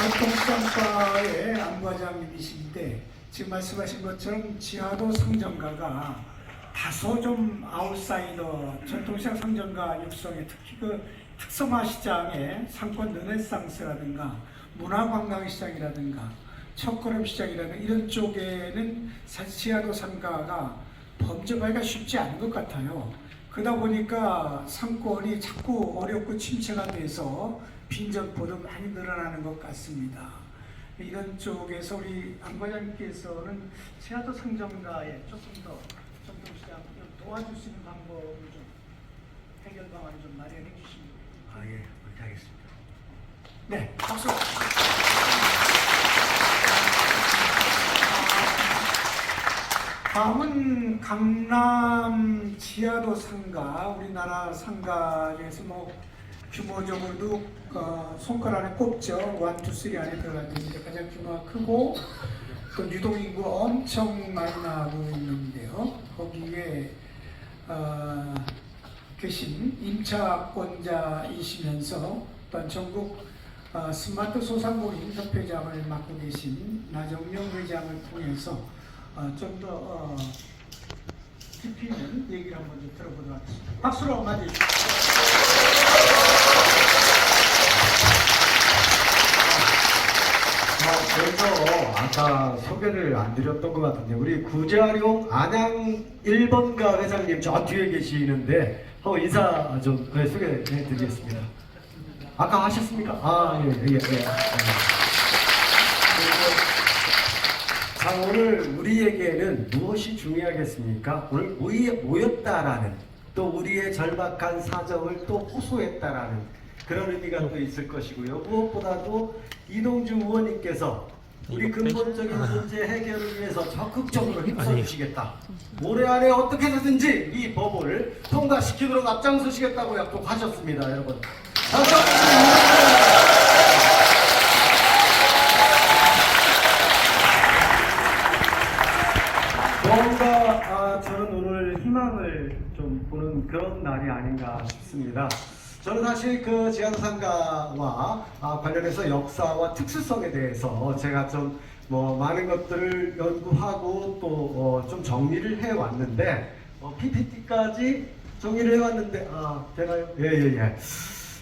활동시장과의 안과장님이신데 지금 말씀하신 것처럼 지하도 상점가가 다소 좀 아웃사이더 전통시장 상점가 육성에 특히 그 특성화 시장의 상권 르네상스라든가 문화관광시장이라든가 첫걸음 시장이라든가 이런 쪽에는 사실 지하도 상가가 범접하기가 쉽지 않은 것 같아요. 그러다 보니까 상권이 자꾸 어렵고 침체가 돼서 빈점포도 많이 늘어나는 것 같습니다. 이런 쪽에서 우리 안 과장님께서는 세아도 상점가에 조금 더 전통시장 도와줄 수 있는 방법을 좀 해결 방안을 좀 마련해 주시면 아, 예, 그렇게 하겠습니다. 네, 박수. 다음은 강남 지하도 상가, 우리나라 상가 중에서 뭐 규모적으로도 어, 손가락 안에 꼽죠. 원, 투, 쓰리 안에 들어가 있는데 가장 규모가 크고 또 유동인구가 엄청 많이 나고 있는데요. 거기에 어, 계신 임차권자이시면서 또한 전국 어, 스마트 소상공인 협회장을 맡고 계신 나정명 회장을 통해서 어, 좀더 어, 깊이 있는 얘기를 한번 좀 들어보도록 하겠습니다. 박수로 맞이해 주십시오. 아, 그래서 아까 소개를 안 드렸던 것 같은데 우리 구자룡 안양 1번가 회장님 저 뒤에 계시는데 한번 인사 좀 네, 소개해 드리겠습니다. 아까 하셨습니까? 아, 예, 예, 예. 예. 자, 오늘 우리에게는 무엇이 중요하겠습니까? 오늘 모였다라는 또 우리의 절박한 사정을 또 호소했다라는 그런 의미가 또 있을 것이고요. 무엇보다도 이동주 의원님께서 우리 근본적인 문제 해결을 위해서 적극적으로 힘써주시겠다. 올해 안에 어떻게 해서든지 이 법을 통과시키도록 앞장서시겠다고 약속하셨습니다, 여러분. 다시 한번 뭔가 아, 저는 오늘 희망을 좀 보는 그런 날이 아닌가 싶습니다. 저는 사실 그 지하상가와 아, 관련해서 역사와 특수성에 대해서 제가 좀 뭐 많은 것들을 연구하고 또 좀 정리를 해 왔는데 어, PPT까지 정리를 해 왔는데 아 제가요 예예 예.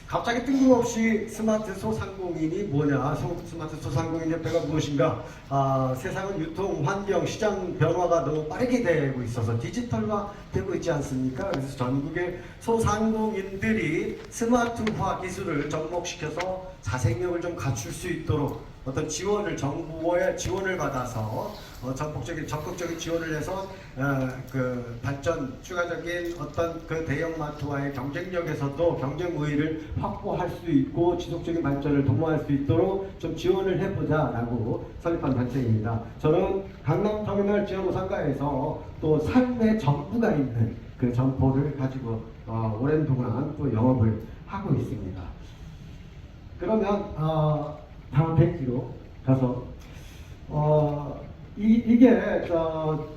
갑자기 뜬금없이 스마트 소상공인이 뭐냐, 소- 스마트 소상공인 협회가 무엇인가, 아, 세상은 유통, 환경, 시장 변화가 너무 빠르게 되고 있어서 디지털화 되고 있지 않습니까? 그래서 전국의 소상공인들이 스마트화 기술을 접목시켜서 자생력을 좀 갖출 수 있도록 어떤 지원을 정부의 지원을 받아서 어, 적극적인 적극적인 지원을 해서 어, 그 발전 추가적인 어떤 그 대형마트와의 경쟁력에서도 경쟁 우위를 확보할 수 있고 지속적인 발전을 도모할 수 있도록 좀 지원을 해보자라고 설립한 단체입니다. 저는 강남터미널 지하로 상가에서 또 삶의 전부가 있는 그 점포를 가지고 어, 오랜 동안 또 영업을 하고 있습니다. 그러면 어, 다음 페이지로 가서 어, 이, 이게 저,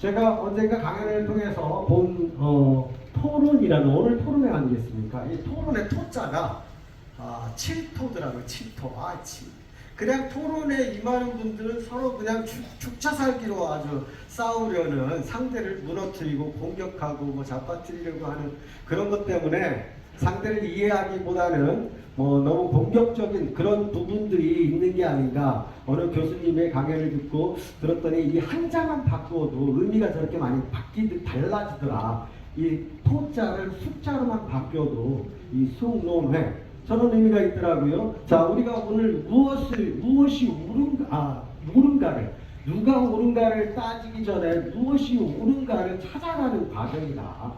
제가 언젠가 강연을 통해서 본 어, 토론이라는 오늘 토론회 아니겠습니까? 이 토론의 토자가 아, 7토더라고요. 7토. 아, 7. 그냥 토론에 임하는 분들은 서로 그냥 축, 축차 살기로 아주 싸우려는 상대를 무너뜨리고 공격하고 뭐 잡아뜨리려고 하는 그런 것 때문에 상대를 이해하기보다는 뭐 너무 공격적인 그런 부분들이 있는 게 아닌가. 어느 교수님의 강연을 듣고 들었더니 이 한자만 바꾸어도 의미가 저렇게 많이 바뀌듯 달라지더라. 이 토자를 숫자로만 바뀌어도 이 수능회 저런 의미가 있더라고요. 자 우리가 오늘 무엇을 무엇이 옳은가 아 옳은가를 누가 옳은가를 따지기 전에 무엇이 옳은가를 찾아가는 과정이다.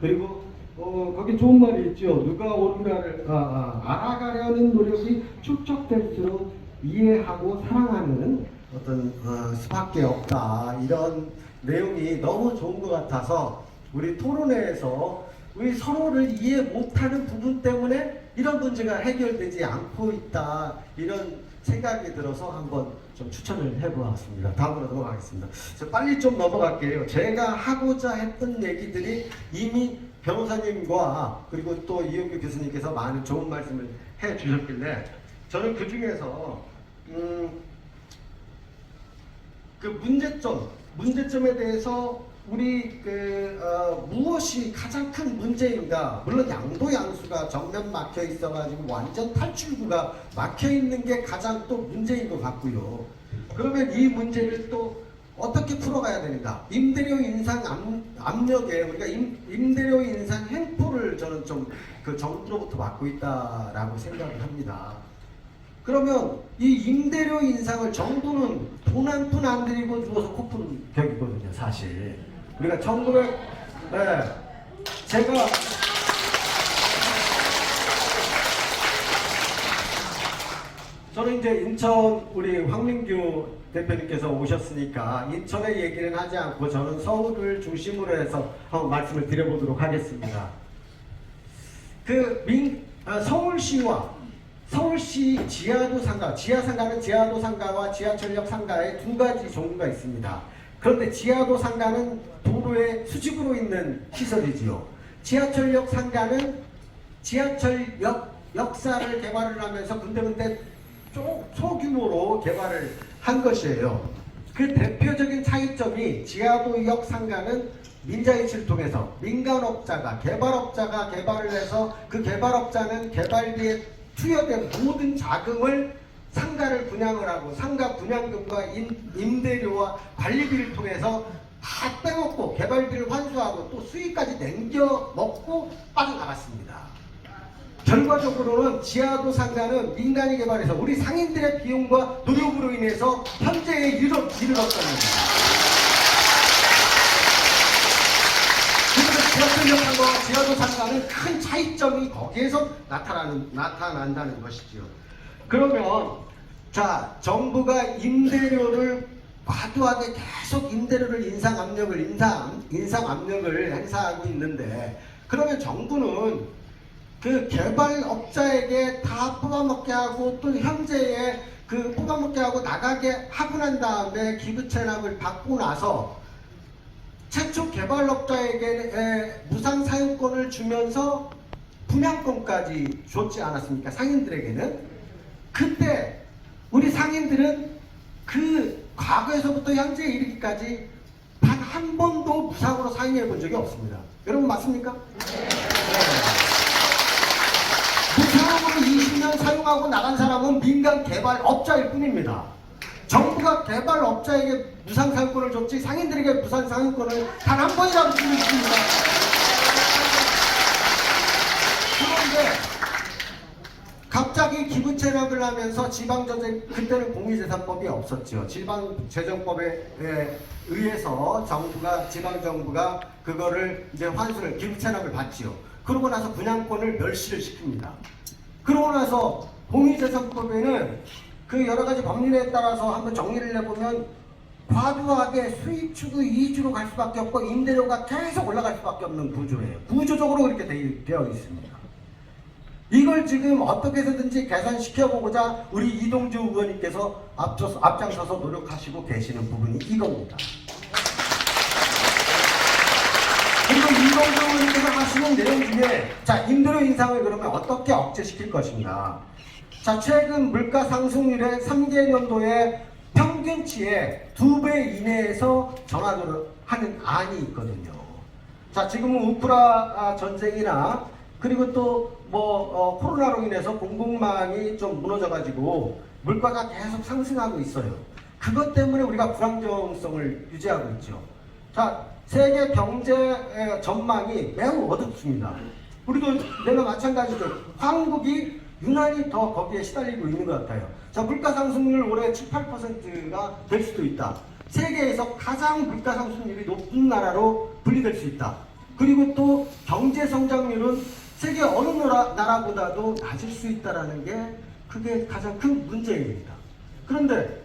그리고 어, 거기 좋은 말이 있죠. 누가 옳은가를 아, 아, 알아가려는 노력이 축적될수록 이해하고 사랑하는 어떤 어, 수밖에 없다. 이런 내용이 너무 좋은 것 같아서 우리 토론회에서 우리 서로를 이해 못하는 부분 때문에 이런 문제가 해결되지 않고 있다. 이런 생각이 들어서 한번 좀 추천을 해보았습니다. 다음으로 넘어가겠습니다. 저 빨리 좀 넘어갈게요. 제가 하고자 했던 얘기들이 이미 변호사님과 그리고 또 이영규 교수님께서 많은 좋은 말씀을 해 주셨길래 저는 그 중에서 음, 그 문제점, 문제점에 대해서 우리 그 어, 무엇이 가장 큰 문제인가? 물론 양도 양수가 정면 막혀 있어 가지고 완전 탈출구가 막혀 있는 게 가장 또 문제인 것 같고요. 그러면 이 문제를 또 어떻게 풀어가야 되는가? 임대료 인상 압, 압력에 우리가 임, 임대료 인상 횡포를 저는 좀 그 정부로부터 받고 있다라고 생각을 합니다. 그러면 이 임대료 인상을 정부는 돈 한 푼 안 들이고 주어서 코푼 격이거든요, 사실. 우리가 1900, 네, 제가 저는 이제 인천 우리 황민규 대표님께서 오셨으니까 인천의 얘기는 하지 않고 저는 서울을 중심으로 해서 한번 말씀을 드려보도록 하겠습니다. 그 민, 아, 서울시와 서울시 지하도 상가, 지하 상가는 지하도 상가와 지하철역 상가의 두 가지 종류가 있습니다. 그런데 지하도 상가는 도로에 수직으로 있는 시설이지요. 지하철역 상가는 지하철역 역사를 개발을 하면서 군데군데 조- 소규모로 개발을 한 것이에요. 그 대표적인 차이점이 지하도역 상가는 민자이치를 통해서 민간업자가 개발업자가 개발을 해서 그 개발업자는 개발비에 투여된 모든 자금을 상가를 분양을 하고 상가 분양금과 임, 임대료와 관리비를 통해서 다 빼먹고 개발비를 환수하고 또 수익까지 남겨 먹고 빠져나갔습니다. 결과적으로는 지하도 상가는 민간이 개발해서 우리 상인들의 비용과 노력으로 인해서 현재에 이르, 이르렀다는 겁니다. 그래서 지하철역 상가와 지하도 상가는 큰 차이점이 거기에서 나타나는, 나타난다는 것이죠. 그러면 자 정부가 임대료를 과도하게 계속 임대료를 인상 압력을 인상 인상 압력을 행사하고 있는데 그러면 정부는 그 개발업자에게 다 뽑아먹게 하고 또 현재의 그 뽑아먹게 하고 나가게 하고 난 다음에 기부 체납을 받고 나서 최초 개발업자에게 에, 무상 사용권을 주면서 분양권까지 줬지 않았습니까? 상인들에게는 그때 우리 상인들은 그 과거에서부터 현재에 이르기까지 단 한 번도 무상으로 사용해 본 적이 없습니다. 여러분 맞습니까? 20년 사용하고 나간 사람은 민간 개발업자일 뿐입니다. 정부가 개발업자에게 무상 사용권을 줬지 상인들에게 무상 사용권을 단 한 번이라도 주는 있습니다. 그런데 갑자기 기부 체납을 하면서 지방재정 그때는 공유재산법이 없었죠. 지방재정법에 에 의해서 정부가 지방 정부가 그거를 이제 환수를 기부 체납을 받지요. 그러고 나서 분양권을 멸시를 시킵니다. 그러고 나서 공유재산법에는 그 여러 가지 법률에 따라서 한번 정리를 해보면 과도하게 수익 추구 이주로 갈 수밖에 없고 임대료가 계속 올라갈 수밖에 없는 구조예요. 구조적으로 그렇게 되- 되어 있습니다. 이걸 지금 어떻게 해서든지 개선시켜보고자 우리 이동주 의원님께서 앞서서, 앞장서서 노력하시고 계시는 부분이 이겁니다. 그리고 이동주 의원님께서 하시는 내용 중에 자 임대료 인상을 그러면 어떻게 억제시킬 것인가 자 최근 물가 상승률의 3개년도에 평균치의 두배 이내에서 전환을 하는 안이 있거든요. 자 지금은 우크라 아, 전쟁이나 그리고 또 뭐 코로나로 인해서 공급망이 좀 무너져가지고 물가가 계속 상승하고 있어요. 그것 때문에 우리가 불안정성을 유지하고 있죠. 자 세계 경제 에, 전망이 매우 어둡습니다. 우리도 내가 마찬가지죠. 한국이 유난히 더 거기에 시달리고 있는 것 같아요. 자 물가 상승률 올해 7, 8%가 될 수도 있다. 세계에서 가장 물가 상승률이 높은 나라로 분리될 수 있다. 그리고 또 경제 성장률은 세계 어느 나라, 나라보다도 낮을 수 있다라는 게 그게 가장 큰 문제입니다. 그런데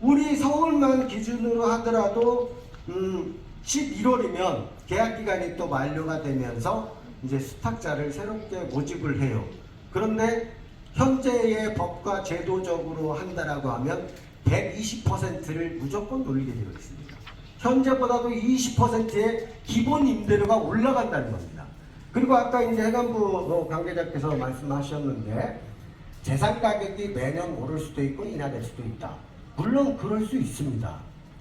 우리 서울만 기준으로 하더라도 음, 11월이면 계약 기간이 또 만료가 되면서 이제 수탁자를 새롭게 모집을 해요. 그런데 현재의 법과 제도적으로 한다라고 하면 120%를 무조건 돌리게 되어 있습니다. 현재보다도 20%의 기본 임대료가 올라간다는 겁니다. 그리고 아까 이제 해관부 뭐 관계자께서 말씀하셨는데 재산 가격이 매년 오를 수도 있고 인하될 수도 있다. 물론 그럴 수 있습니다.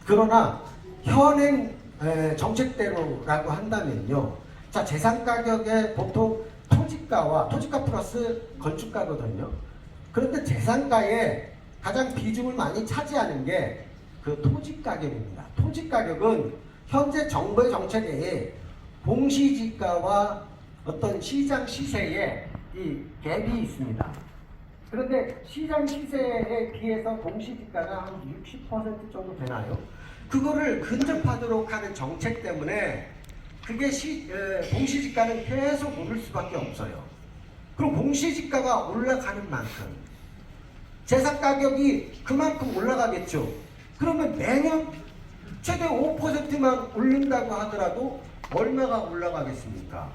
그러나 현행 에, 정책대로라고 한다면요. 자 재산 가격에 보통 토지가와 토지가 플러스 건축가거든요. 그런데 재산가에 가장 비중을 많이 차지하는 게 그 토지 가격입니다. 토지 가격은 현재 정부의 정책에 공시지가와 어떤 시장 시세에 이 갭이 있습니다. 그런데 시장 시세에 비해서 공시지가가 한 60% 정도 되나요? 그거를 근접하도록 하는 정책 때문에 그게 시, 에, 공시지가는 계속 오를 수밖에 없어요. 그럼 공시지가가 올라가는 만큼 재산 가격이 그만큼 올라가겠죠. 그러면 매년 최대 5%만 오른다고 하더라도 얼마가 올라가겠습니까?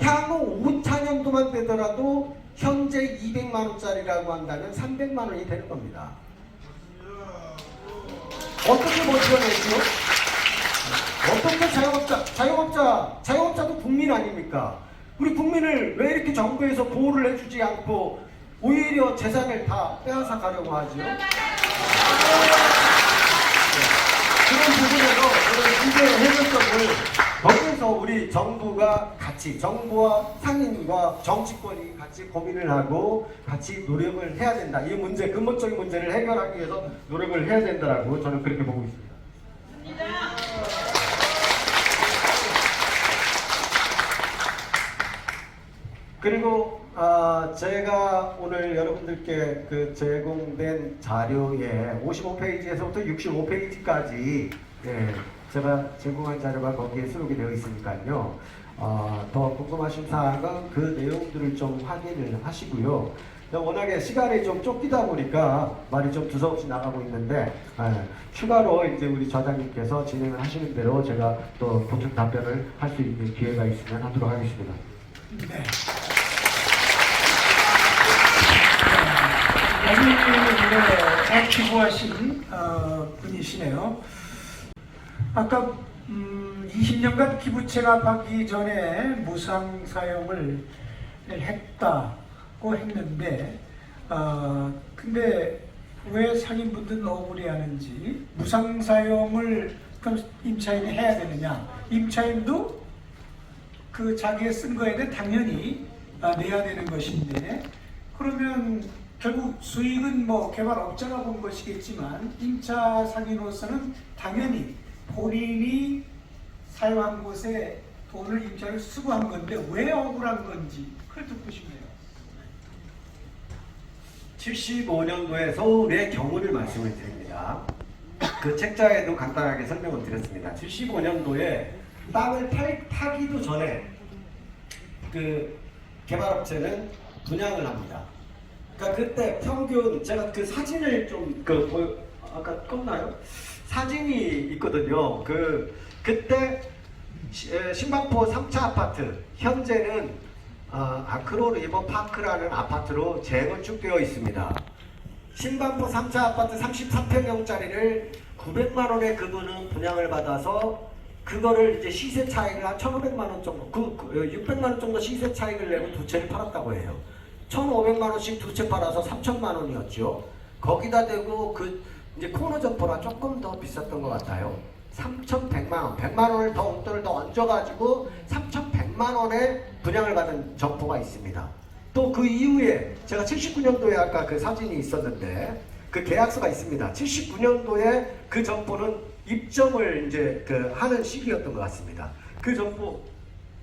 향후 5차년도만 되더라도 현재 200만 원짜리라고 한다면 300만 원이 되는 겁니다. 어떻게 버텨내죠? 어떻게 자영업자, 자영업자, 자영업자도 국민 아닙니까? 우리 국민을 왜 이렇게 정부에서 보호를 해주지 않고 오히려 재산을 다 빼앗아 가려고 하죠? 그런 부분에서 그런 문제의 해결점을 거기에서 우리 정부가 같이 정부와 상인과 정치권이 같이 고민을 하고 같이 노력을 해야 된다. 이 문제 근본적인 문제를 해결하기 위해서 노력을 해야 된다라고 저는 그렇게 보고 있습니다. 그리고 아, 제가 오늘 여러분들께 그 제공된 자료에 55페이지에서부터 65페이지까지 예, 제가 제공한 자료가 거기에 수록이 되어 있으니까요. 어, 더 궁금하신 사항은 그 내용들을 좀 확인을 하시고요. 워낙에 시간이 좀 쫓기다 보니까 말이 좀 두서없이 나가고 있는데 예, 추가로 이제 우리 저장님께서 진행을 하시는 대로 제가 또 보충 답변을 할 수 있는 기회가 있으면 하도록 하겠습니다. 네. 여기 액티브하신 어, 분이시네요. 아까 음, 20년간 기부채가 받기 전에 무상 사용을 했다고 했는데 어, 근데 왜 상인분들은 억울해하는지 무상 사용을 그럼 임차인이 해야 되느냐? 임차인도 그 자기가 쓴 거에 대해 당연히 아, 내야 되는 것인데 그러면 결국 수익은 뭐 개발업자가 본 것이겠지만 임차 상인으로서는 당연히 본인이 사용한 곳에 돈을 임차를 수고한 건데 왜 억울한 건지 그걸 듣고 싶네요. 75년도에 서울의 경우를 말씀을 드립니다. 그 책자에도 간단하게 설명을 드렸습니다. 75년도에 땅을 팔, 타기도 전에 그 개발업체는 분양을 합니다. 그러니까 그때 평균 제가 그 사진을 좀그 아까 껐나요? 사진이 있거든요. 그 그때 신반포 3차 아파트 현재는 어, 아크로 리버 파크라는 아파트로 재건축되어 있습니다. 신반포 3차 아파트 33평형짜리를 900만 원에 그분은 분양을 받아서 그거를 이제 시세 차익을 한 1,500만 원 정도, 그, 그 600만 원 정도 시세 차익을 내고 두 채를 팔았다고 해요. 1,500만 원씩 두 채 팔아서 3천만 원이었죠. 거기다 대고 그 이제 코너 점포라 조금 더 비쌌던 것 같아요. 3,100만 원, 100만 원을 더 온돈을 더 얹어가지고 3,100만 원에 분양을 받은 점포가 있습니다. 또 그 이후에 제가 79년도에 아까 그 사진이 있었는데 그 계약서가 있습니다. 79년도에 그 점포는 입점을 이제 그 하는 시기였던 것 같습니다. 그 점포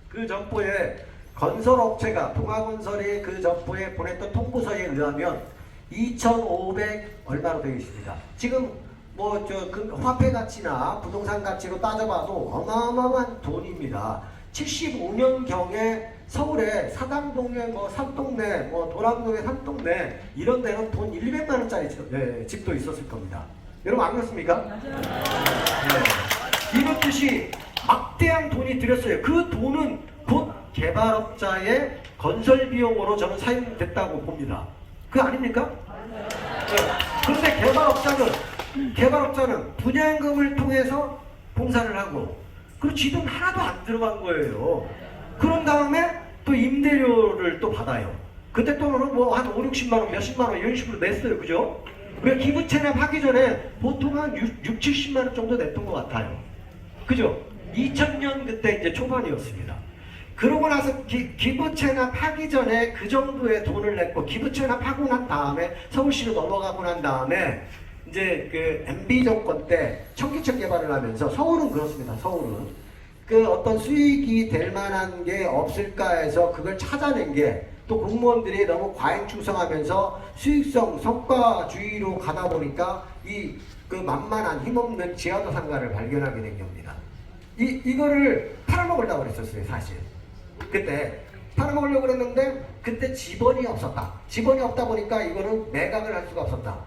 그 점포에 건설업체가 동아건설이 그 점포에 보냈던 통보서에 의하면 2,500 얼마로 되어 있습니다. 지금 뭐저그 화폐 가치나 부동산 가치로 따져봐도 어마어마한 돈입니다. 75년 경에 서울에 사당동에 뭐 산동네, 뭐 도남동에 산동네 이런 데는 돈 1, 200만 원짜리 집, 예, 집도 있었을 겁니다. 여러분 안 그렇습니까? 네. 이렇듯이 막대한 돈이 들였어요. 그 돈은 곧 개발업자의 건설 비용으로 저는 사용됐다고 봅니다. 그 아닙니까? 네. 그런데 개발업자는 개발업자는 분양금을 통해서 공사를 하고 그리고 지돈 하나도 안 들어간 거예요. 그런 다음에 또 임대료를 또 받아요. 그때 돈으로 뭐한 5, 60만 원, 몇십만 원 이런 식으로 냈어요. 그죠? 우리가 기부 체납 하기 전에 보통 한 6, 6 70만 원 정도 냈던 것 같아요. 그죠? 2000년 그때 이제 초반이었습니다. 그러고 나서 기, 기부 체납 하기 전에 그 정도의 돈을 냈고 기부 체납하고 난 다음에 서울시로 넘어가고 난 다음에 이제 그 MB 정권 때 청기천 개발을 하면서 서울은 그렇습니다. 서울은 그 어떤 수익이 될 만한 게 없을까 해서 그걸 찾아낸 게 또 공무원들이 너무 과잉 충성하면서 수익성 성과주의로 가다 보니까 이 그 만만한 힘없는 지하도 상가를 발견하게 된 겁니다. 이 이거를 팔아먹으려고 그랬었어요 사실. 그때 팔아먹으려고 그랬는데 그때 지번이 없었다. 지번이 없다 보니까 이거는 매각을 할 수가 없었다.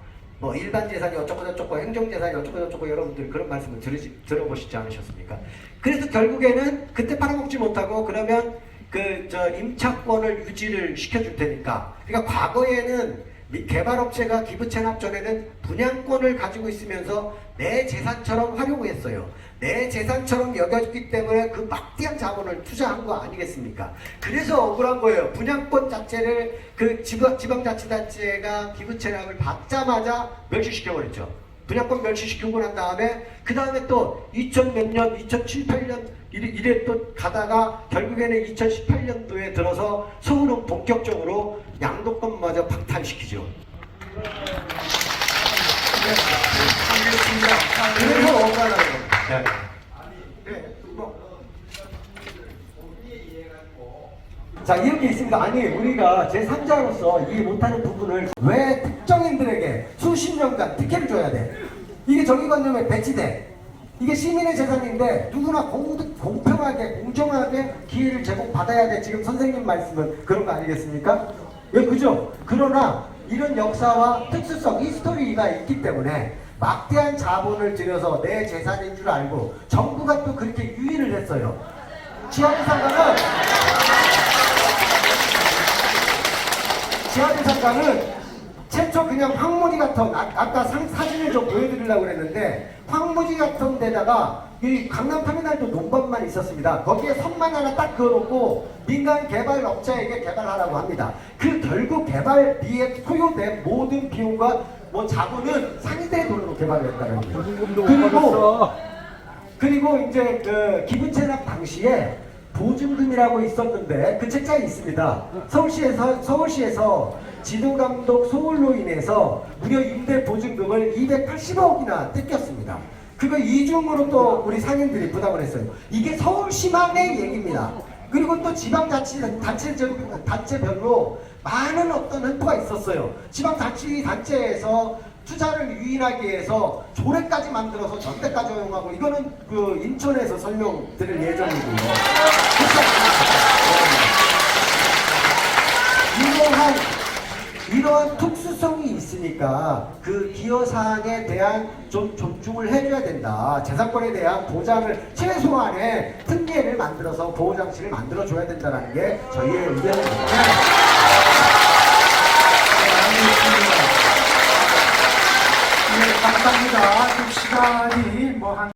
뭐 일반 재산이 어쩌고 저쩌고 행정 재산이 어쩌고 저쩌고 여러분들이 그런 말씀을 들으시, 들어보시지 않으셨습니까? 그래서 결국에는 그때 팔아먹지 못하고 그러면 그 저 임차권을 유지를 시켜줄 테니까 그러니까 과거에는 이 개발업체가 기부 체납 전에는 분양권을 가지고 있으면서 내 재산처럼 활용했어요. 내 재산처럼 여겨졌기 때문에 그 막대한 자본을 투자한 거 아니겠습니까? 그래서 억울한 거예요. 분양권 자체를 그 지방, 지방자치단체가 기부 체납을 받자마자 멸시시켜 버렸죠. 분양권 멸시시키고 난 다음에 그 다음에 또 2000 몇 년, 2007, 8년 이래, 이래 또 가다가 결국에는 2018년도에 들어서 서울은 본격적으로 양도권마저 박탈시키죠. 그래서 억울하다는 겁니다. 네, 뭐. 자 이런 게 있습니다. 아니 우리가 제 3자로서 이해 못하는 부분을 왜 특정인들에게 수십 년간 특혜를 줘야 돼? 이게 정의관념에 배치돼. 이게 시민의 재산인데 누구나 공, 공평하게 공정하게 기회를 제공받아야 돼. 지금 선생님 말씀은 그런 거 아니겠습니까? 예, 그죠? 그러나 이런 역사와 특수성, 히스토리가 있기 때문에 막대한 자본을 들여서 내 재산인 줄 알고 정부가 또 그렇게 유인을 했어요. 지하부상가는 지하대상가는 최초 그냥 황무지 같은 아, 아까 상, 사진을 좀 보여드리려고 그랬는데 황무지 같은 데다가 이 강남 터미널도 논밭만 있었습니다. 거기에 선만 하나 딱 그어놓고 민간 개발 업자에게 개발하라고 합니다. 그 결국 개발비에 소요된 모든 비용과 뭐 자본은 상대의 돈으로 개발을 했다는 거예요. 그리고 그리고 이제 그 기분 체납 당시에 보증금이라고 있었는데 그 책자에 있습니다. 서울시에서 서울시에서 지도감독 소홀로 인해서 무려 임대 보증금을 280억이나 뜯겼습니다. 그거 이중으로 또 우리 상인들이 부담을 했어요. 이게 서울시만의 얘기입니다. 그리고 또 지방자치 단체 단체별로 많은 어떤 횡포가 있었어요. 지방자치 단체에서 투자를 유인하기 위해서 조례까지 만들어서 전대까지 허용하고 이거는 그 인천에서 설명드릴 예정이고요. 이러한 이러한 특수성이 있으니까 그 기여 사항에 대한 좀 존중을 해줘야 된다. 재산권에 대한 보장을 최소한의 특례를 만들어서 보호 장치를 만들어 줘야 된다는 게 저희의 의견입니다. 네, 감사합니다.